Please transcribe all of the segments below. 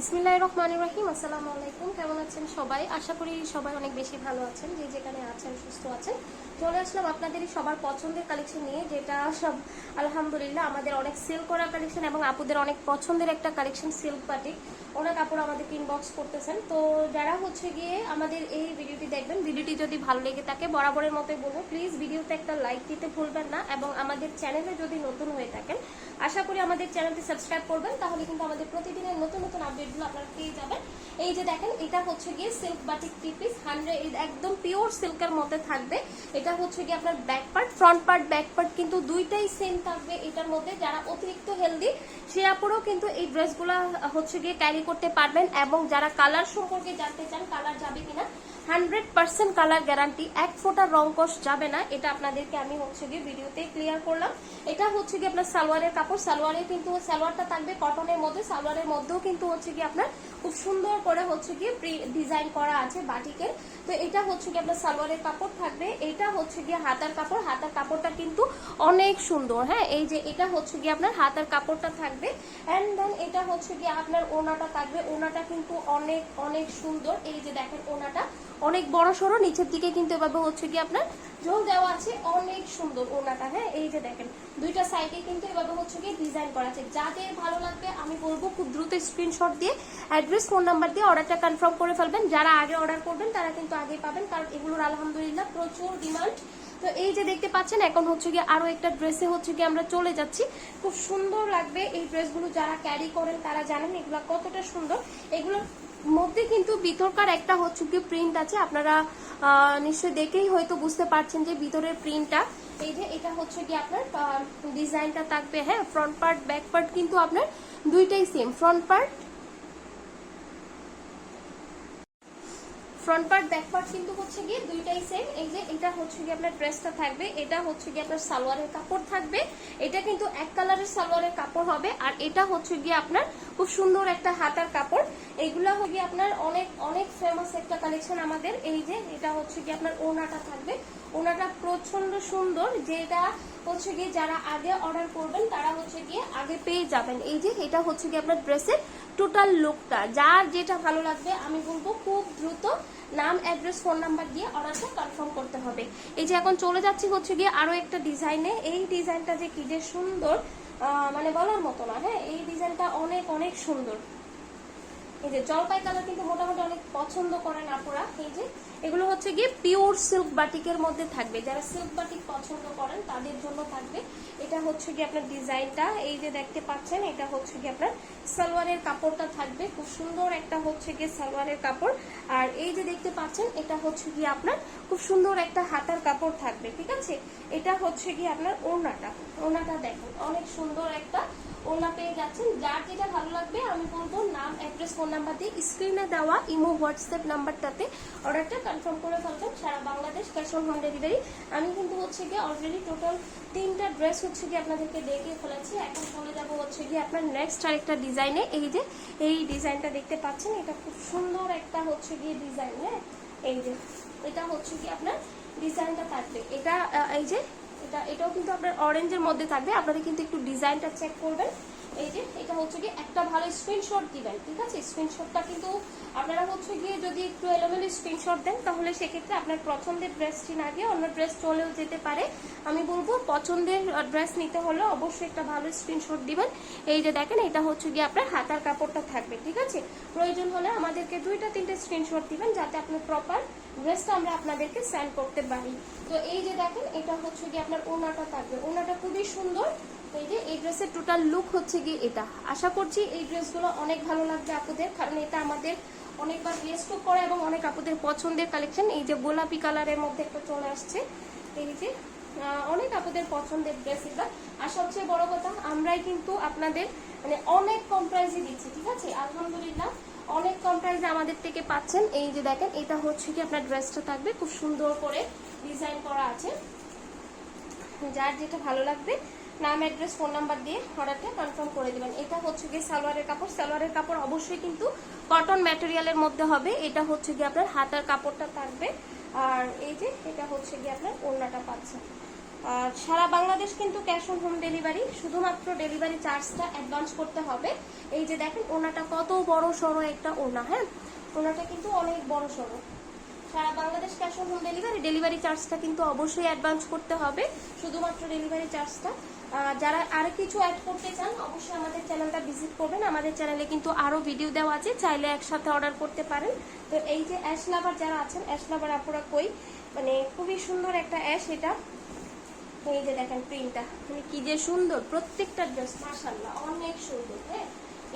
বিসমিল্লাহ রহমান রাহিম আসসালামু আলাইকুম কেমন আছেন সবাই? আশা করি সবাই অনেক বেশি ভালো আছেন, যে যেখানে আছেন, সুস্থ আছেন। চলে আসলাম আপনাদেরই সবার পছন্দের কালেকশন নিয়ে, যেটা সব, আলহামদুলিল্লাহ, আমাদের অনেক সেল করা কালেকশন এবং আপুদের অনেক পছন্দের একটা কালেকশন সিল্ক বাটিক অনেক কাপড় আমাদেরকে ইনবক্স করতেছেন। তো যারা হচ্ছে গিয়ে আমাদের এই ভিডিওটি দেখবেন, ভিডিওটি যদি ভালো লেগে থাকে, বরাবরের মতোই বলব প্লিজ ভিডিওতে একটা লাইক দিতে ভুলবেন না এবং আমাদের চ্যানেলে যদি নতুন হয়ে থাকেন, আশা করি আমাদের চ্যানেলটি সাবস্ক্রাইব করবেন, তাহলে কিন্তু আমাদের প্রতিদিনের নতুন নতুন আপডেটগুলো আপনারা পেয়ে যাবেন। এই যে দেখেন, এটা হচ্ছে গিয়ে silk batik three piece hundred একদম পিওর সিল্কের মধ্যে থাকবে। এটা হচ্ছে গিয়ে আপনার back part front part back part কিন্তু দুইটাই সেম থাকবে এটার মধ্যে। যারা অতিরিক্ত হেলদি সে আপুরও কিন্তু এই ড্রেসগুলো হচ্ছে গিয়ে ক্যারি করতে পারবেন এবং যারা কালার সম্পর্কে জানতে চান কালার যাবে কিনা হান্ড্রেড পার্সেন্ট কালার গ্যারান্টি, এক ফোঁটা রং কষ যাবে না, এটা আপনাদেরকে আমি হচ্ছে গিয়ে ভিডিওতে ক্লিয়ার করলাম। এটা হচ্ছে গিয়ে আপনার সালোয়ারের কাপড়, সালোয়ারে কিন্তু সালোয়ারটা থাকবে কটনের মধ্যে, সালোয়ারের মধ্যেও কিন্তু হচ্ছে গিয়ে আপনার খুব সুন্দর করে হচ্ছে গিয়ে ডিজাইন করা আছে বাটিকের তো এটা হচ্ছে গিয়ে আপনার সালোয়ারের কাপড় থাকবে, এটা হচ্ছে গিয়ে হাতার কাপড়, হাতার কাপড়টা কিন্তু অনেক সুন্দর হ্যাঁ? এই যে এটা হচ্ছে গিয়ে আপনার হাতার কাপড়টা থাকবে। অ্যান্ড দেন এটা হচ্ছে গিয়ে আপনার ওনাটা থাকবে, ওনাটা কিন্তু অনেক অনেক সুন্দর। এই যে দেখেন ওনাটা অনেক বড় সড়ো, নিচের দিকে কিন্তু এভাবে হচ্ছে কি আপনার জোল দেওয়া আছে। অনেক সুন্দর ওনাটা হ্যাঁ? এই যে দেখেন, দুইটা সাইডে কিন্তু এভাবে হচ্ছে কি ডিজাইন করা আছে। যাদের ভালো লাগবে, আমি বলব খুব দ্রুত স্ক্রিনশট দিয়ে অ্যাড্রেস ফোন নাম্বার দিয়ে অর্ডারটা কনফার্ম করে ফেলবেন। যারা আগে অর্ডার করবেন, তারা কিন্তু আগে পাবেন, কারণ এগুলোর আলহামদুলিল্লাহ প্রচুর ডিমান্ড তো এই যে দেখতে পাচ্ছেন, এখন হচ্ছে গিয়ে আরও একটা ড্রেসে হচ্ছে গিয়ে আমরা চলে যাচ্ছি। খুব সুন্দর লাগবে এই ড্রেসগুলো যারা ক্যারি করেন, তারা জানেন এগুলো কতটা সুন্দর। এগুলোর মধ্যে কিন্তু ভিতরকার একটা হচ্ছে কি প্রিন্ট আছে। আপনারা নিশ্চয়ই দেখেই হয়তো বুঝতে পারছেন যে ভিতরের প্রিন্টটা এই যে এটা হচ্ছে কি আপনার ডিজাইনটা থাকবে হ্যাঁ ফ্রন্ট পার্ট ব্যাক পার্ট কিন্তু আপনার দুইটাই same front part front part back part কিন্তু হচ্ছে গিয়ে দুইটাই সেম এই যে এটা হচ্ছে গিয়ে আপনার ড্রেসটা থাকবে, এটা হচ্ছে গিয়ে আপনার সালোয়ারের কাপড় থাকবে। এটা কিন্তু এক কালারের সালোয়ারের কাপড় হবে, আর এটা হচ্ছে গিয়ে আপনার খুব সুন্দর একটা হাতার কাপড়। এইগুলা হবে আপনার অনেক অনেক ফেমাস একটা কালেকশন আমাদের। এই যে এটা হচ্ছে গিয়ে আপনার ওনাটা থাকবে। ওনাটা প্রচণ্ড সুন্দর, যেটা হচ্ছে গিয়ে যারা আগে অর্ডার করবেন, তারা হচ্ছে গিয়ে আগে পেয়ে যাবেন। এই যে, এটা হচ্ছে গিয়ে আপনার ড্রেসের টোটাল লুকটা যার যেটা ভালো লাগবে, আমি বলব খুব দ্রুত নাম অ্যাড্রেস ফোন নাম্বার দিয়ে অর্ডারটা কনফার্ম করতে হবে। এই যে, এখন চলে যাচ্ছি হচ্ছে গিয়ে আরও একটা ডিজাইনে। এই ডিজাইনটা যে কি যে সুন্দর মানে বলার মতো না হ্যাঁ? এই ডিজাইনটা অনেক অনেক সুন্দর। এই যে জলপাই কালার কিন্তু মোটামুটি অনেক পছন্দ করেন আপুরা। এই যে, এগুলো হচ্ছে গিয়ে পিওর সিল্ক বাটিকের মধ্যে থাকবে। যারা সিল্ক বাটিক পছন্দ করেন, তাদের জন্য থাকবে। এটা হচ্ছে গিয়ে আপনার ডিজাইনটা। এই যে দেখতে পাচ্ছেন, এটা হচ্ছে গিয়ে আপনার সালোয়ারের কাপড়টা থাকবে। খুব সুন্দর একটা হচ্ছে গিয়ে সালোয়ারের কাপড়। আর এই যে দেখতে পাচ্ছেন, এটা হচ্ছে গিয়ে আপনার খুব সুন্দর একটা হাতার কাপড় থাকবে, ঠিক আছে? এটা হচ্ছে গিয়ে আপনার ওড়নাটা। ওড়নাটা দেখুন, অনেক সুন্দর একটা ওড়না পেয়ে যাচ্ছেন। যার যেটা ভালো আমি বলব, নাম অ্যাড্রেস ফোন নাম্বার দিয়ে স্ক্রিনে দেওয়া ইমো হোয়াটসঅ্যাপ নাম্বারটাতে অর্ডারটা কনফার্ম করে ফেলবেন। সারা Bangladesh cash on home delivery আমি কিন্তু হচ্ছে গিয়ে অলরেডি টোটাল তিনটা ড্রেস হচ্ছে গিয়ে আপনাদেরকে দেখিয়ে ফেলেছি। এখন চলে যাব হচ্ছে গিয়ে আপনার নেক্সট আরেকটা ডিজাইনে এই যে, এই ডিজাইনটা দেখতে পাচ্ছেন, এটা খুব সুন্দর একটা হচ্ছে গিয়ে ডিজাইন হ্যাঁ? এই যে, এটা হচ্ছে কি আপনার ডিজাইনটা থাকবে। এটা এই যে, এটা, এটাও কিন্তু আপনার অরেঞ্জের মধ্যে থাকবে। আপনারা কিন্তু একটু ডিজাইনটা চেক করবেন। এই যে, এটা হচ্ছে গিয়ে একটা ভালো স্ক্রিনশট দিবেন, ঠিক আছে? স্ক্রিনশটটা কিন্তু আপনারা হচ্ছে গিয়ে যদি একটু এলোমেলো স্ক্রিনশট দেন, তাহলে সেক্ষেত্রে আপনার পছন্দের ড্রেসটি না গিয়ে অন্য ড্রেস চলেও যেতে পারে। আমি বলব, পছন্দের ড্রেস নিতে হলে অবশ্যই একটা ভালো স্ক্রিনশট দিবেন। এই যে দেখেন, এটা হচ্ছে গিয়ে আপনার হাতার কাপড়টা থাকবে, ঠিক আছে? প্রয়োজন হলে আমাদেরকে দুইটা, তিনটে স্ক্রিনশট দিবেন, যাতে আপনার প্রপার ড্রেসটা আমরা আপনাদেরকে সেন্ড করতে পারি। তো এই যে দেখেন, এটা হচ্ছে গিয়ে আপনার ওনাটা থাকবে। ওনাটা খুবই সুন্দর ড্রেসের টোটাল লুক হচ্ছে গিয়ে এটা। আশা করছি এই ড্রেসগুলো অনেক ভালো লাগবে আপুদের, কারণ এটা আমাদের অনেকবার রিয়েস্ট করে এবং অনেক আপুদের পছন্দের কালেকশন এই যে গোলাপি কালারের মধ্যে একটা চলে আসছে। এই যে অনেক আপুদের পছন্দের ড্রেস এটা আর সবচেয়ে বড় কথা, আমরাই কিন্তু আপনাদের মানে অনেক কম প্রাইসে দিচ্ছি, ঠিক আছে? আলহামদুলিল্লাহ, অনেক কম প্রাইসে আমাদের থেকে পাচ্ছেন। এই যে দেখেন, এটা হচ্ছে কি আপনার ড্রেসটা থাকবে। খুব সুন্দর করে ডিজাইন করা আছে। যার যেটা ভালো লাগবে নাম অ্যাড্রেস ফোন নাম্বার দিয়ে অর্ডারটা কনফার্ম করে দেবেন। এটা হচ্ছে গিয়ে সালোয়ারের কাপড়। সালোয়ারের কাপড় অবশ্যই কিন্তু কটন ম্যাটেরিয়ালের মধ্যে হবে। এটা হচ্ছে গিয়ে আপনার হাতার কাপড়টা থাকবে। আর এই যে এটা হচ্ছে গিয়ে আপনার ওড়নাটা পাচ্ছেন। আর সারা বাংলাদেশ কিন্তু ক্যাশ অন হোম ডেলিভারি শুধুমাত্র ডেলিভারি চার্জটা অ্যাডভান্স করতে হবে। এই যে দেখেন ওনাটা কত বড় সড়ো একটা ওনা হ্যাঁ? ওনাটা কিন্তু অনেক বড় সড়ো। সারা Bangladesh cash on home delivery delivery চার্জটা কিন্তু অবশ্যই অ্যাডভান্স করতে হবে, শুধুমাত্র ডেলিভারি চার্জটা যারা আর কিছু অ্যাড করতে চান, অবশ্যই আমাদের চ্যানেলটা ভিজিট করবেন। আমাদের চ্যানেলে কিন্তু আরও ভিডিও দেওয়া আছে, চাইলে একসাথে অর্ডার করতে পারেন। তো এই যে অ্যাশ লাভার যারা আছেন অ্যাশ লাভার আপুরা কই? মানে খুবই সুন্দর একটা অ্যাশ এটা। এই যে দেখেন প্রিন্টটা মানে কি যে সুন্দর, প্রত্যেকটা ড্রেস মাশাল্লাহ অনেক সুন্দর হ্যাঁ?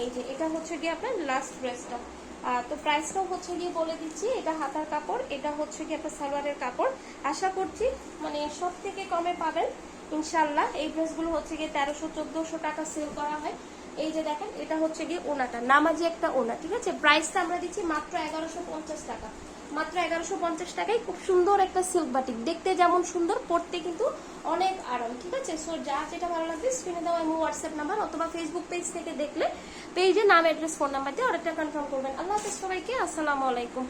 এই যে এটা হচ্ছে গিয়ে আপনার লাস্ট ড্রেসটা তো প্রাইসটাও হচ্ছে গিয়ে বলে দিচ্ছি, এটা হাতার কাপড়, এটা হচ্ছে গিয়ে একটা সালোয়ারের কাপড়। আশা করছি মানে সব থেকে কমে পাবেন ইনশাল্লাহ এই ড্রেসগুলো হচ্ছে গিয়ে তেরোশো, চোদ্দোশো টাকা সেল করা হয়। এই যে দেখেন, এটা হচ্ছে গিয়ে ওনাটা, নামাজি একটা ওনা, ঠিক আছে? প্রাইসটা আমরা দিচ্ছি মাত্র এগারোশো পঞ্চাশ টাকা। মাত্র এগারোশো পঞ্চাশ টাকায় খুব সুন্দর একটা সিল্ক বাটিক দেখতে যেমন সুন্দর পড়তে কিন্তু অনেক আরাম ঠিক আছে? সো যা যেটা ভালো লাগবে স্ক্রিনে দেওয়া আমি হোয়াটসঅ্যাপ নাম্বার অথবা ফেসবুক পেজ থেকে দেখলে পেজে নাম অ্যাড্রেস ফোন নাম্বার দিয়ে অর্ডারটা কনফার্ম করবেন। আল্লাহ হাফেজ সবাইকে, আসসালামু আলাইকুম।